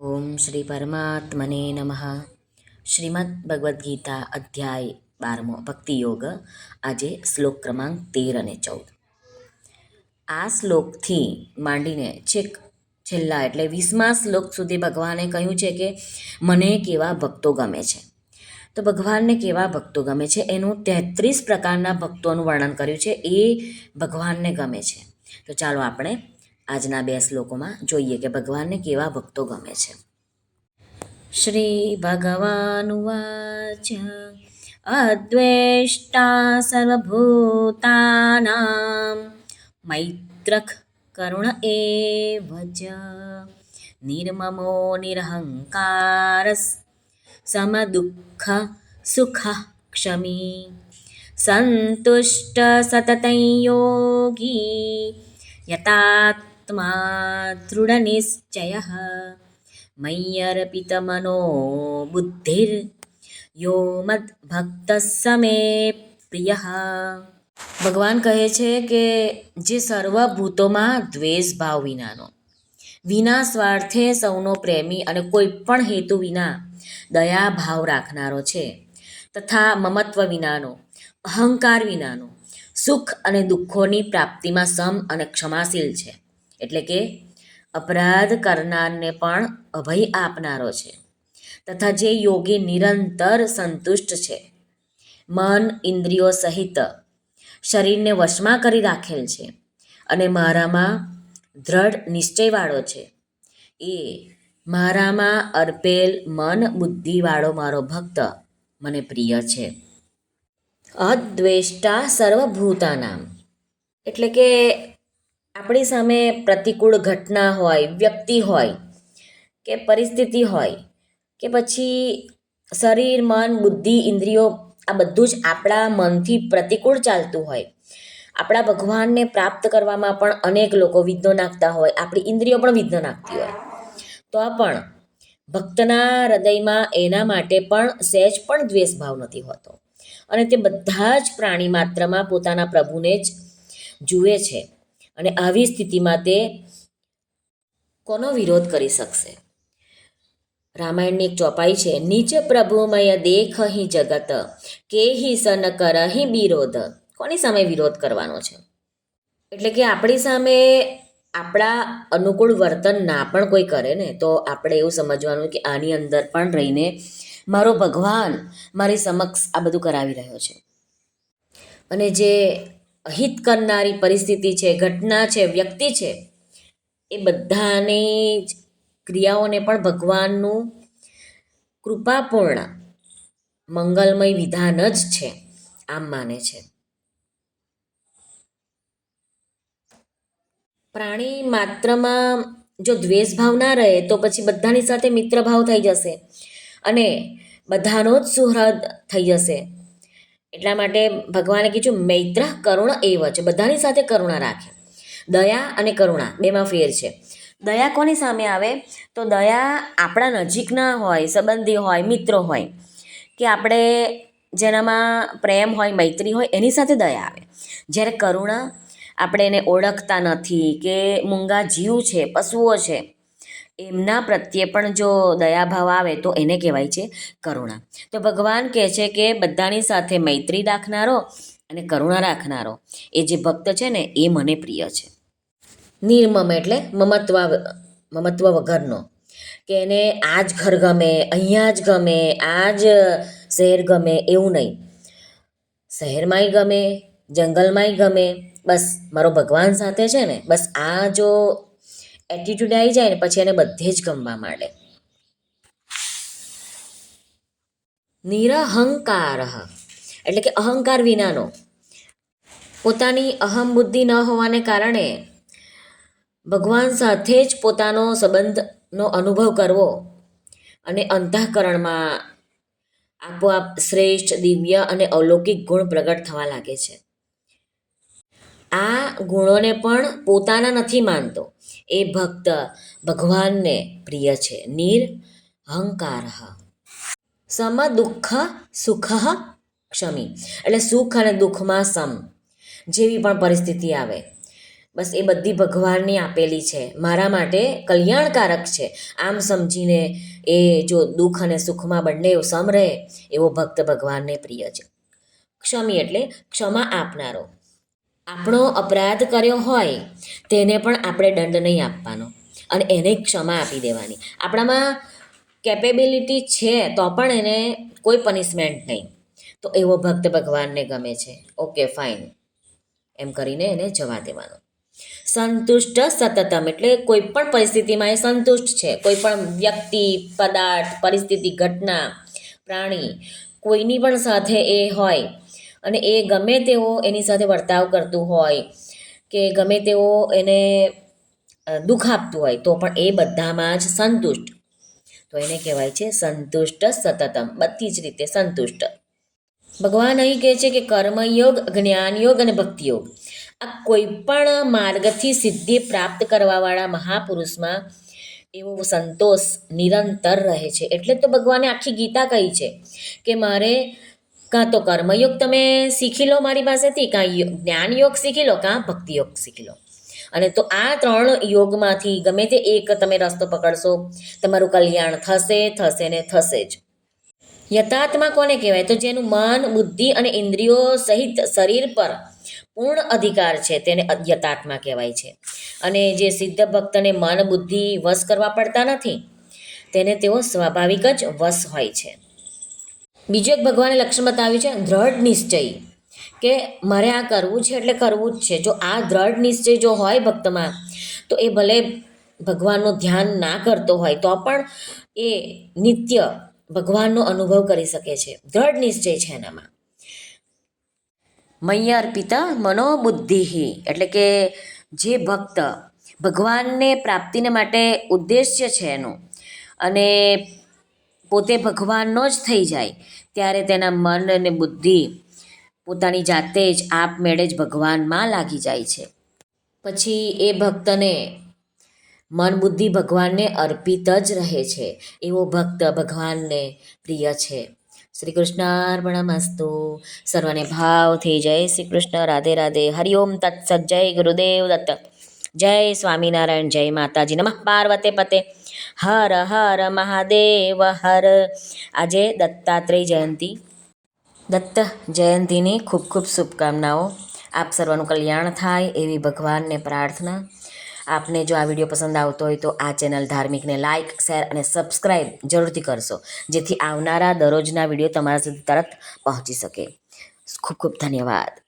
ઓમ શ્રી પરમાત્મને નમઃ શ્રીમદ ભગવદ્ ગીતા અધ્યાય બારમો ભક્તિ યોગ આજે શ્લોક ક્રમાંક તેર અને ચૌદ આ શ્લોકથી માંડીને છેક, છેલ્લા એટલે વીસમા શ્લોક સુધી ભગવાને કહ્યું છે કે, મને કેવા ભક્તો ગમે છે? તો ભગવાનને કેવા ભક્તો ગમે છે? એનું તેત્રીસ પ્રકારના ભક્તોનું વર્ણન કર્યું છે. એ ભગવાનને ગમે છે. તો ચાલો આપણે આજના બે શ્લોકોમાં જોઈએ કે ભગવાનને કેવા ભક્તો ગમે છે. શ્રી ભગવાનુવાચ અદ્વેષ્ટા સર્વભૂતાના મૈત્રક કરુણ એવ ચ નિર્મમો નિરહંકાર, સમદુઃખ સુખ ક્ષમી, સંતુષ્ટ સતત યોગી યતાત્મા દૃઢનિશ્ચયः મય્યર્પિતમનો બુદ્ધિર યો મદ્ભક્ત સમે પ્રિય ભગવાન કહે છે કે જે સર્વભૂતોમાં દ્વેષ ભાવ વિનાનો વિના સ્વાર્થે સૌનો પ્રેમી અને કોઈ પણ હેતુ વિના દયા ભાવ રાખનારો છે, તથા મમત્વ વિનાનો, અહંકાર વિનાનો, સુખ અને દુઃખોની પ્રાપ્તિમાં સમ અને ક્ષમાશીલ છે. એટલે કે અપરાધ કરનારને પણ અભય આપનારો છે. તથા જે યોગી નિરંતર સંતુષ્ટ છે. મન, ઇન્દ્રિયો સહિત શરીરને વશમાં કરી રાખેલ છે અને મારામાં દ્રઢ નિશ્ચયવાળો છે. એ મારામાં અર્પેલ મન બુદ્ધિવાળો મારો ભક્ત મને પ્રિય છે. અદ્વેષ્ટા સર્વભૂતાનામ. એટલે કે આપણી સામે પ્રતિકૂળ ઘટના હોય, વ્યક્તિ હોય કે પરિસ્થિતિ હોય કે પછી શરીર, મન, બુદ્ધિ, ઇન્દ્રિયો, આ બધું જ આપણા મનથી પ્રતિકૂળ ચાલતું હોય. આપણા ભગવાનને પ્રાપ્ત કરવામાં પણ અનેક લોકો વિઘ્નો નાખતા હોય, આપણી ઇન્દ્રિયો પણ વિધ્નો નાખતી હોય. તો પણ ભક્તના હૃદયમાં એના માટે પણ સહેજ પણ દ્વેષ ભાવ નથી હોતો. અને તે બધા જ પ્રાણી માત્રમાં પોતાના પ્રભુને જ જુએ છે. અને આવી સ્થિતિમાં તે કોનો વિરોધ કરી શકશે? રામાયણની એક ચોપાઈ છે, નીચ પ્રભુમય દેખ હિ જગત, કે હિ સન હિ વિરોધ કોની સામે વિરોધ કરવાનો છે? એટલે કે આપણી સામે આપણા અનુકૂળ વર્તન ના પણ કોઈ કરે ને, તો આપણે એવું સમજવાનું કે આની અંદર પણ રહીને મારો ભગવાન મારી સમક્ષ આ બધું કરાવી રહ્યો છે. અને જે અહિત કરનારી પરિસ્થિતિ છે, ઘટના છે, વ્યક્તિ છે, એ બધાની જ ક્રિયાઓને પણ ભગવાનનું કૃપાપૂર્ણ, મંગલમય વિધાન જ છે, આમ માને છે. પ્રાણી માત્રમાં જો દ્વેષ ભાવ ના રહે, તો પછી બધાની સાથે મિત્ર ભાવ થઈ જશે અને બધાનો જ સુહૃદ થઈ જશે. એટલા માટે ભગવાને કીધું, મૈત્ર કરુણ એવ છે બધાની સાથે કરુણા રાખે. દયા અને કરુણા, બેમાં ફેર છે. દયા કોની સામે આવે? તો દયા આપણા નજીકના હોય, સંબંધી હોય, મિત્રો હોય, કે આપણે જેનામાં પ્રેમ હોય, મૈત્રી હોય, એની સાથે દયા આવે. જ્યારે કરુણા આપણે એને ઓળખતા નથી, કે મૂંગા જીવ છે, પશુઓ છે એમના પ્રત્યે પણ જો દયાભાવ આવે તો એને કહેવાય છે કરુણા. તો ભગવાન કહે છે કે બધાની સાથે મૈત્રી રાખનારો અને કરુણા રાખનારો, એ જે ભક્ત છે ને, એ મને પ્રિય છે. નિર્મમ એટલે મમત્વ મમત્વ વગરનો, કે એને આ જ ઘર ગમે, અહીંયા જ ગમે આ જ શહેર ગમે, એવું નહીં. શહેરમાંય ગમે, જંગલમાંય ગમે, બસ મારો ભગવાન સાથે છે ને, બસ આ જો એટીટ્યુડ આવી જાય ને પછી એને બધે જ ગમવા માંડે. નિરહંકાર. એટલે કે અહંકાર વિનાનો. પોતાની અહમ બુદ્ધિ ન હોવાને કારણે ભગવાન સાથે જ પોતાનો સંબંધનો અનુભવ કરવો અને અંતઃકરણમાં આપોઆપ શ્રેષ્ઠ, દિવ્ય અને અલૌકિક ગુણ પ્રગટ થવા લાગે છે. આ ગુણોને પણ પોતાના નથી માનતો. એ ભક્ત ભગવાનને પ્રિય છે. નિરહંકાર સમ દુઃખ સુખ ક્ષમી. એટલે સુખ અને દુઃખમાં સમ. જેવી પણ પરિસ્થિતિ આવે. બસ એ બધી ભગવાનની આપેલી છે. મારા માટે કલ્યાણકારક છે. આમ સમજીને એ જો દુઃખ અને સુખમાં બંને સમ રહે, એવો ભક્ત ભગવાનને પ્રિય છે. ક્ષમી એટલે ક્ષમા આપનારો. આપણો અપરાધ કર્યો હોય, તેને પણ આપણે દંડ નહીં આપવાનો. અને એને ક્ષમા આપી દેવાની. આપણામાં કેપેબિલિટી છે, તો પણ એને કોઈ પનિશમેન્ટ નહીં. તો એવો ભક્ત ભગવાનને ગમે છે. ઓકે ફાઇન એમ કરીને એને જવા દેવાનો. સંતુષ્ટ સતતમ, એટલે કોઈ પણ પરિસ્થિતિમાં એ સંતુષ્ટ છે. કોઈ પણ વ્યક્તિ, પદાર્થ, પરિસ્થિતિ, ઘટના, પ્રાણી, કોઈની પણ સાથે એ હોય અને એ ગમે તેવો એની સાથે વર્તાવ કરતું હોય કે ગમે તેવો એને દુઃખ આપતું હોય, તો પણ એ બધામાં જ સંતુષ્ટ. તો એને કહેવાય છે સંતુષ્ટ સતતમ. બધી જ રીતે સંતુષ્ટ. ભગવાન અહીં કહે છે કે કર્મયોગ, જ્ઞાનયોગ અને ભક્તિયોગ. આ કોઈ પણ માર્ગથી સિદ્ધિ પ્રાપ્ત કરવાવાળા મહાપુરુષમાં એવો સંતોષ નિરંતર રહે છે. એટલે તો ભગવાને આખી ગીતા કહી છે કે મારે કાં તો કર્મયોગ તમે શીખી લો મારી પાસેથી કાં યો- જ્ઞાનયોગ શીખી લો, કાં ભક્તિયોગ શીખી લો. અને તો આ ત્રણ યોગમાંથી ગમે તે એક તમે રસ્તો પકડશો, તમારું કલ્યાણ થશે થશે ને થશે જ. યથાર્થમાં કોને કહેવાય? તો જેનું મન, બુદ્ધિ અને ઇન્દ્રિયો સહિત શરીર પર પૂર્ણ અધિકાર છે તેને યથાર્થમાં કહેવાય છે. અને જે સિદ્ધ ભક્તને મન, બુદ્ધિ વશ કરવા પડતા નથી, તેને તેઓ સ્વાભાવિક જ વશ હોય છે. બીજું એક ભગવાને લક્ષણ બતાવ્યું છે, દ્રઢ નિશ્ચય. કે મારે આ કરવું છે એટલે કરવું જ છે. જો આ દ્રઢ નિશ્ચય જો હોય ભક્તમાં, તો એ ભલે ભગવાનનું ધ્યાન ના કરતો હોય, તો પણ એ નિત્ય ભગવાનનો અનુભવ કરી શકે છે. દ્રઢ નિશ્ચય છે એનામાં. મૈયા અર્પિતા મનોબુદ્ધિ એટલે કે જે ભક્ત ભગવાનને પ્રાપ્તિને માટે ઉદ્દેશ્ય છે એનું, અને પોતે ભગવાનનો જ થઈ જાય. ત્યારે તેના મન અને બુદ્ધિ પોતાની જાતે જ આપમેળે જ ભગવાનમાં લાગી જાય છે. પછી એ ભક્તને મન બુદ્ધિ ભગવાનને અર્પિત જ રહે છે. એવો ભક્ત ભગવાનને પ્રિય છે. શ્રી કૃષ્ણાર્પણમસ્તુ સર્વને ભાવથી જય શ્રી કૃષ્ણ. રાધે રાધે. હરિઓમ તત્સત. જય ગુરુદેવ દત્ત. જય સ્વામિનારાયણ. જય માતાજી. નમઃ. પાર્વતે પતે. હર હર મહાદેવ હર. આજે દત્તાત્રેય જયંતી. દત્ત જયંતીની ખૂબ ખૂબ શુભકામનાઓ. આપ સર્વનું કલ્યાણ થાય એવી ભગવાનને પ્રાર્થના. આપને જો આ વીડિયો પસંદ આવતો હોય તો આ ચેનલ ધાર્મિકને લાઇક શેર અને સબસ્ક્રાઈબ જરૂરથી કરશો, જેથી આવનારા દરરોજના વીડિયો તમારા સુધી તરત પહોંચી શકે. ખૂબ ખૂબ ધન્યવાદ.